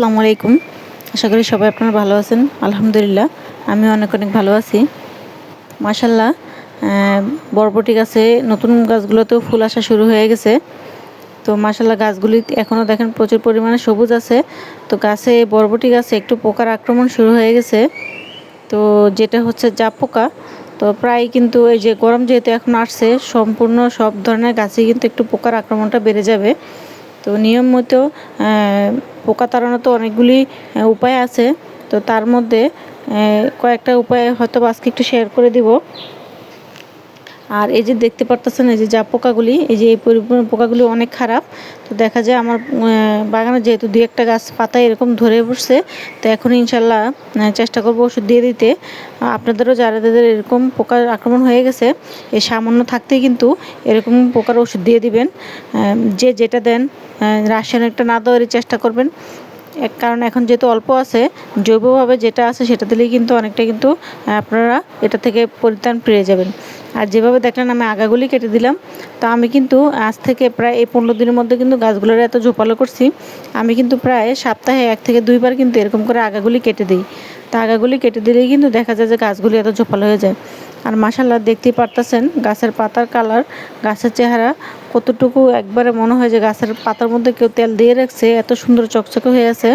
আসসালামু আলাইকুম। আশা করি সবাই আপনারা ভালো আছেন। আলহামদুলিল্লাহ, আমি অনেক অনেক ভালো আছি। মাশাল্লাহ বরবটি গাছে নতুন গাছগুলোতেও ফুল আসা শুরু হয়ে গেছে। তো মাশাল্লাহ গাছগুলি এখনও দেখেন প্রচুর পরিমাণে সবুজ আছে। তো গাছে, বরবটি গাছে একটু পোকার আক্রমণ শুরু হয়ে গেছে। তো যেটা হচ্ছে জাপ পোকা, তো প্রায় কিন্তু এই যে গরম যেহেতু এখন আসছে, সম্পূর্ণ সব ধরনের গাছে কিন্তু একটু পোকার আক্রমণটা বেড়ে যাবে। তো নিয়ম মতো পোকা তাড়ানোর তো অনেকগুলি উপায় আছে। তো তার মধ্যে কয়েকটা উপায় হয়তো আজকে একটু শেয়ার করে দিব। আর এই যে দেখতে পারতেছেন, এই যে যা পোকাগুলি, এই যে এই পরিপূর্ণ পোকাগুলি অনেক খারাপ। তো দেখা যায় আমার বাগানে যেহেতু দুই একটা গাছ পাতা এরকম ধরে বসছে তো এখন ইনশাল্লাহ চেষ্টা করব ওষুধ দিয়ে দিতে। আপনাদেরও যারা, যাদের এরকম পোকার আক্রমণ হয়ে গেছে এই সামান্য থাকতেই কিন্তু এরকম পোকার ওষুধ দিয়ে দিবেন। যে যেটা দেন রাসায়নিকটা না দেওয়ারই চেষ্টা করবেন। এক, কারণ এখন যেহেতু অল্প আছে, জৈবভাবে যেটা আছে সেটা দিলেই কিন্তু অনেকটা কিন্তু আপনারা এটা থেকে পরিত্রাণ পেয়ে যাবেন। আর যেভাবে দেখলেন আমি আগাগুলি কেটে দিলাম, তো আমি কিন্তু আজ থেকে প্রায় এই পনেরো দিনের মধ্যে কিন্তু গাছগুলোর এত ঝোপালো করছি, আমি কিন্তু প্রায় সপ্তাহে এক থেকে দুইবার কিন্তু এরকম করে আগাগুলি কেটে দিই। তা আগাগুলি কেটে দিলেই কিন্তু দেখা যায় যে গাছগুলি এত ঝোপালো হয়ে যায়। আর মাসাল্লাহ দেখতেই পারতেছেন গাছের পাতার কালার, গাছের চেহারা কতটুকু একবারে মনে হয় যে গাছের পাতার মধ্যে কেউ তেল দিয়ে রাখছে, এত সুন্দর চকচকে হয়ে আছে।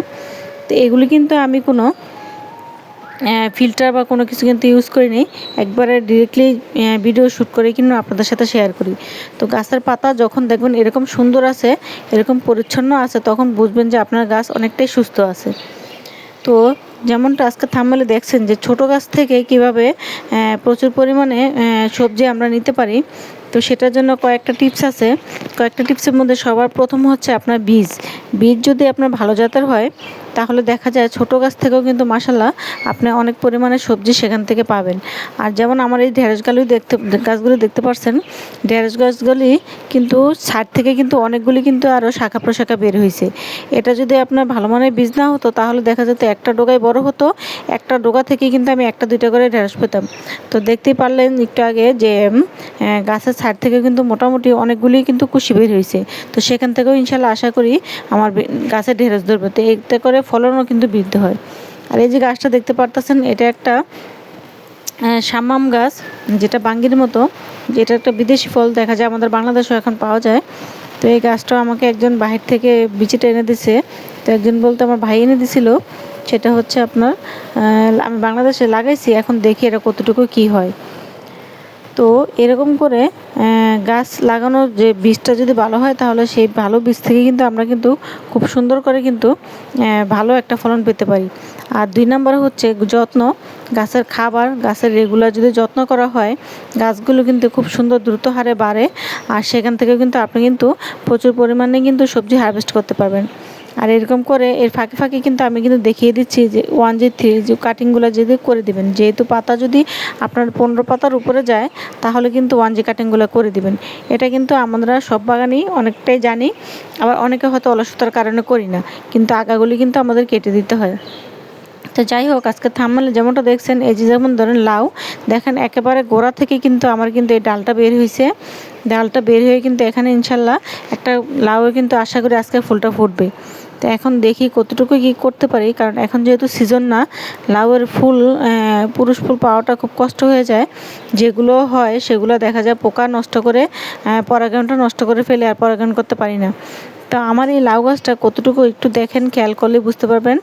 তো এগুলি কিন্তু আমি কোনো ফিল্টার বা কোনো কিছু কিন্তু ইউজ করিনি। একবারে ডিরেক্টলি ভিডিও শ্যুট করে কিন্তু আপনাদের সাথে শেয়ার করি। তো গাছের পাতা যখন দেখবেন এরকম সুন্দর আছে, এরকম পরিচ্ছন্ন আছে, তখন বুঝবেন যে আপনার গাছ অনেকটাই সুস্থ আছে। তো যেমনটা আজকে থামলে দেখছেন যে ছোট গাছ থেকে কীভাবে প্রচুর পরিমাণে সবজি আমরা নিতে পারি তো সেটার জন্য কয়েকটা টিপস আছে। কয়েকটা টিপসের মধ্যে সবার প্রথম হচ্ছে আপনার বীজ। বীজ যদি আপনার ভালো জাতের হয়, তাহলে দেখা যায় ছোট গাছ থেকেও কিন্তু মাসাল্লাহ আপনি অনেক পরিমাণে সবজি সেখান থেকে পাবেন। আর যেমন আমার এই ঢেঁড়স গাছগুলি দেখতে গাছগুলি দেখতে পাচ্ছেন ঢেঁড়স গাছগুলি কিন্তু ছাদ থেকে কিন্তু অনেকগুলি কিন্তু আরও শাখা প্রশাখা বের হয়েছে এটা যদি আপনার ভালো মানের বীজ না হতো, তাহলে দেখা যেত একটা ডোগায় বড় হতো, একটা ডোগা থেকে কিন্তু আমি একটা দুইটা করে ঢেঁড়স পেতাম। তো দেখতেই পারলেন একটু আগে যে গাছের ছাদ থেকে কিন্তু মোটামুটি অনেকগুলি কিন্তু কুশি বের হয়েছে। তো সেখান থেকেও ইনশাল্লাহ আশা করি আমার গাছের ঢেঁড়স ধরবে। তো এতে করে ফলনও কিন্তু বৃদ্ধি হয়। আর এই যে গাছটা দেখতে পারতেছেন, এটা একটা সামাম গাছ, যেটা বাঙ্গির মতো, যেটা একটা বিদেশি ফল দেখা যায়, আমাদের বাংলাদেশেও এখন পাওয়া যায়। তো এই গাছটাও আমাকে একজন বাহির থেকে বিচিটা এনে দিছে। তো একজন বলতে আমার ভাই এনে দিছিল, সেটা হচ্ছে আপনার আমি বাংলাদেশে লাগাইছি, এখন দেখি এটা কতটুকু কি হয়। তো এরকম করে গাছ লাগানোর যে বীজটা যদি ভালো হয়, তাহলে সেই ভালো বীজ থেকে কিন্তু আমরা কিন্তু খুব সুন্দর করে কিন্তু ভালো একটা ফলন পেতে পারি। আর দুই নম্বর হচ্ছে যত্ন, গাছের খাবার, গাছের রেগুলার যদি যত্ন করা হয়, গাছগুলো কিন্তু খুব সুন্দর দ্রুত হারে বাড়ে, আর সেখান থেকে কিন্তু আপনি কিন্তু প্রচুর পরিমাণে কিন্তু সবজি হারভেস্ট করতে পারবেন। আর এরকম করে এর ফাঁকে ফাঁকে কিন্তু আমি কিন্তু দেখিয়ে দিচ্ছি যে ওয়ান জি থ্রি যে কাটিংগুলো যদি করে দিবেন, যেহেতু পাতা যদি আপনার পনেরো পাতার উপরে যায়, তাহলে কিন্তু ওয়ান জি কাটিংগুলো করে দিবেন। এটা কিন্তু আমরা সব বাগানেই অনেকটাই জানি, আবার অনেকে হয়তো অলসতার কারণে করি না, কিন্তু আগাগুলি কিন্তু আমাদের কেটে দিতে হয়। তো যাই হোক আজকে থামলে যেমনটা দেখছেন, এই যে যেমন ধরেন লাউ, দেখেন একেবারে গোড়া থেকে কিন্তু আমার কিন্তু এই ডালটা বের হয়েছে ডালটা বের হয়ে কিন্তু এখানে ইনশাল্লাহ একটা লাউ কিন্তু আশা করি আজকে ফুলটা ফুটবে। তো এখন দেখি কতটুকু কি করতে পারি, কারণ এখন যেহেতু সিজন না লাউয়ের ফুল পুরুষ ফুল পাওয়াটা খুব কষ্ট হয়ে যায়। যেগুলো হয় সেগুলো দেখা যায় পোকা নষ্ট করে পরাগায়নটা নষ্ট করে ফেলে আর পরাগায়ন করতে পারি না। তো আমার এই লাউ গাছটা কতটুকু একটু দেখেন, খেয়াল করলে বুঝতে পারবেন।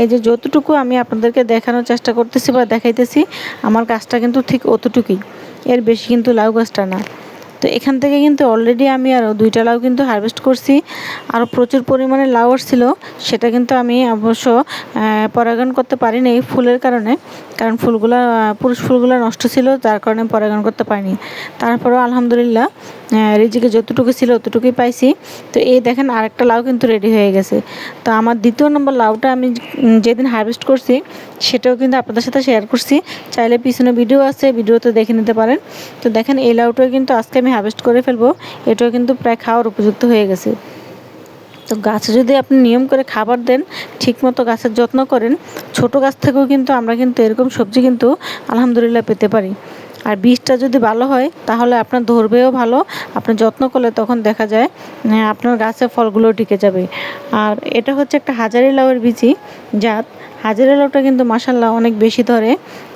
এই যে যতটুকু আমি আপনাদেরকে দেখানোর চেষ্টা করতেছি বা দেখাইতেছি, আমার গাছটা কিন্তু ঠিক অতটুকুই। এর বেশি কিন্তু লাউ গাছটা না। তো এখান থেকে কিন্তু অলরেডি আমি আরও দুইটা লাউ কিন্তু হারভেস্ট করছি। আরও প্রচুর পরিমাণে লাউ ছিল সেটা কিন্তু আমি অবশ্য পরাগায়ন করতে পারিনি ফুলের কারণে। কারণ ফুলগুলো পুরুষ ফুলগুলো নষ্ট ছিল, যার কারণে পরাগায়ন করতে পারিনি। তারপরেও আলহামদুলিল্লাহ রিজিকে যতটুকু ছিল ততটুকুই পাইছি। তো এই দেখেন আরেকটা লাউ কিন্তু রেডি হয়ে গেছে। তো আমার দ্বিতীয় নম্বর লাউটা আমি যেদিন হারভেস্ট করছি, সেটাও কিন্তু আপনাদের সাথে শেয়ার করছি। চাইলে পিছনে ভিডিও আছে ভিডিওতে দেখে নিতে পারেন। তো দেখেন এই লাউটাও কিন্তু আজকে আমি হারভেস্ট করে ফেলব। এটাও কিন্তু প্রায় খাওয়ার উপযুক্ত হয়ে গেছে। তো গাছে যদি আপনি নিয়ম করে খাবার দেন, ঠিকমতো গাছের যত্ন করেন, ছোট গাছ থেকেও কিন্তু আমরা কিন্তু এরকম সবজি কিন্তু আলহামদুলিল্লাহ পেতে পারি। আর বীজটা যদি ভালো হয়, তাহলে আপনার ধরবেও ভালো। আপনি যত্ন করলে তখন দেখা যায় আপনার গাছে ফলগুলো টিকে যাবে। আর এটা হচ্ছে একটা হাজারি লাউয়ের বীজই জাত হাজারি লাউটা কিন্তু মাসাল্লাহ অনেক বেশি ধরে।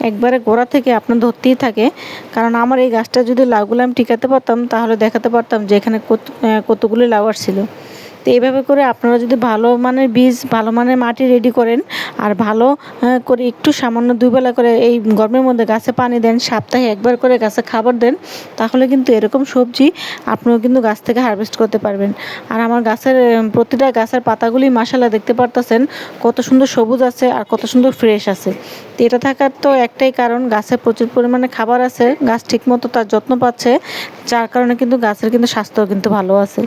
একবারে গোড়া থেকে আপনার ধরতেই থাকে। কারণ আমার এই গাছটা যদি লাউগুলো আমি টিকাতে পারতাম, তাহলে দেখাতে পারতাম যে এখানে কত কতগুলি লাউ আসছিল। তো এইভাবে করে আপনারা যদি ভালো মানের বীজ, ভালো মানের মাটি রেডি করেন আর ভালো করে একটু সামান্য দুবেলা করে এই গরমের মধ্যে গাছে পানি দেন, সপ্তাহে একবার করে গাছে খাবার দেন, তাহলে কিন্তু এরকম সবজি আপনিও কিন্তু গাছ থেকে হারভেস্ট করতে পারবেন। আর আমার গাছের প্রতিটা গাছের পাতাগুলি মাসালা দেখতে পারতেছেন, কত সুন্দর সবুজ আছে আর কত সুন্দর ফ্রেশ আছে। তো এটা থাকার তো একটাই কারণ, গাছে প্রচুর পরিমাণে খাবার আছে, গাছ ঠিকমতো তার যত্ন পাচ্ছে, যার কারণে কিন্তু গাছের কিন্তু স্বাস্থ্য কিন্তু ভালো আছে।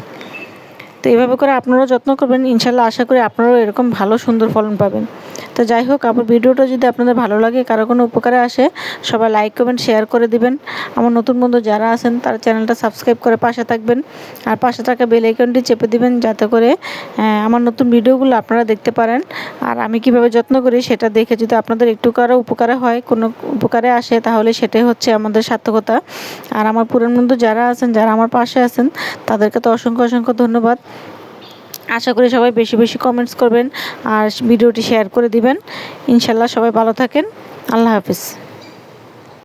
তো এভাবে করে আপনারাও যত্ন করবেন। ইনশাল্লাহ আশা করি আপনারাও এরকম ভালো সুন্দর ফলন পাবেন। তো যাই হোক, আমার ভিডিওটা যদি আপনাদের ভালো লাগে, কারও কোনো উপকারে আসে, সবাই লাইক কমেন্ট শেয়ার করে দিবেন। আমার নতুন বন্ধু যারা আছেন, তারা চ্যানেলটা সাবস্ক্রাইব করে পাশে থাকবেন। আর পাশে থাকা বেল আইকনটি চেপে দিবেন, যাতে করে আমার নতুন ভিডিওগুলো আপনারা দেখতে পারেন। আর আমি কীভাবে যত্ন করি, সেটা দেখে যদি আপনাদের একটু কারও উপকারে হয়, কোনো উপকারে আসে, তাহলে সেটাই হচ্ছে আমাদের সার্থকতা। আর আমার পুরান বন্ধু যারা আছেন, যারা আমার পাশে আছেন, তাদেরকে তো অসংখ্য অসংখ্য ধন্যবাদ। আশা করি সবাই বেশি বেশি কমেন্টস করবেন আর ভিডিওটি শেয়ার করে দিবেন। ইনশাল্লাহ সবাই ভালো থাকেন। আল্লাহ হাফিজ।